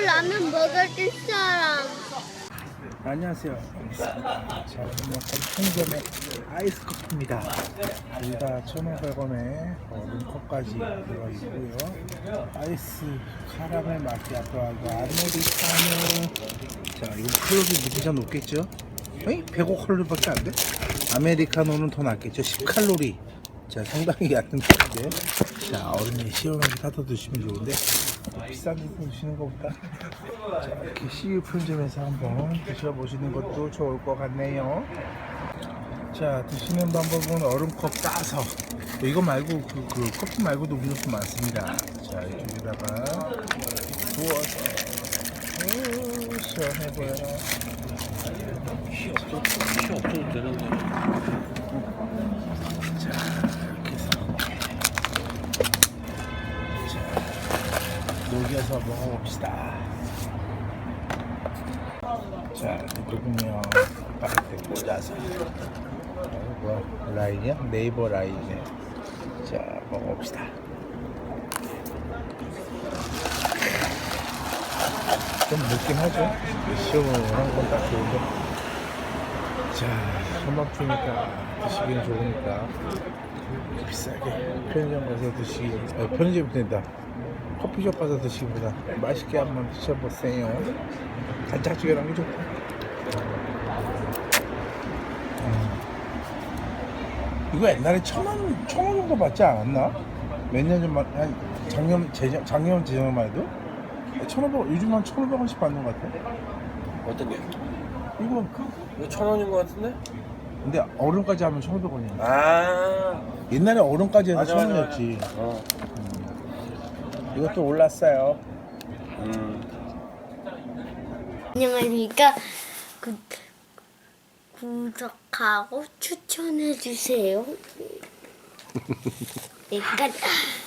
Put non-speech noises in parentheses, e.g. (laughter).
라면 먹을 사람. 안녕하세요. 자, 오늘 편의점의 아이스 커피입니다. 둘다 1,500원에 얼음컵까지 들어가 있고요. 아이스 카라멜 마키아토하고 아메리카노. 자, 이거 칼로리 무지가 높겠죠? 에이? 105칼로리밖에 안 돼? 아메리카노는 더 낫겠죠? 10칼로리. 자, 상당히 얕은 건데. 자, 얼음에 시원하게 타서 드시면 좋은데. 비싼 데 드시는 것보다 자, 이렇게 CU 편점에서 한번 드셔보시는 것도 좋을 것 같네요. 자, 드시는 방법은 얼음컵 따서 이거 말고 그, 그 커피 말고도 음료수 많습니다. 자, 이쪽에다가 부어서 오, 시원해 보여라. 녹여서 먹어봅시다. 자, 녹으면 바깥에 꽂아서 어, 뭐야, 라인이야? 네이버 라인이네. 자, 먹어봅시다. 좀 늦긴 하죠? 시원한 건 딱 좋은데. 자, 한밤중이니까 드시기는 좋으니까 비싸게 편의점 가서 드시기, 아, 편의점 된다. 커피숍 가서 드시기보다 맛있게 한번 드셔보세요. 간장찌개랑 게 좋다. 음. 이거 옛날에 천 원, 천원 정도 받지 않았나? 몇 년 전만, 한 작년, 재작, 작년, 재작년만 해도? 천오백 원, 요즘 한 천오백 원씩 받는 것 같아. 어떤 게? 이거, 이거 천 원인 것 같은데? 근데 얼음까지 하면 천오백 원이야. 아. 옛날에 얼음까지 해서 맞아, 천 맞아, 원이었지. 어. 이것도 올랐어요. 음. 안녕하십니까. 구, 구독하고 추천해 주세요. 내가 (laughs)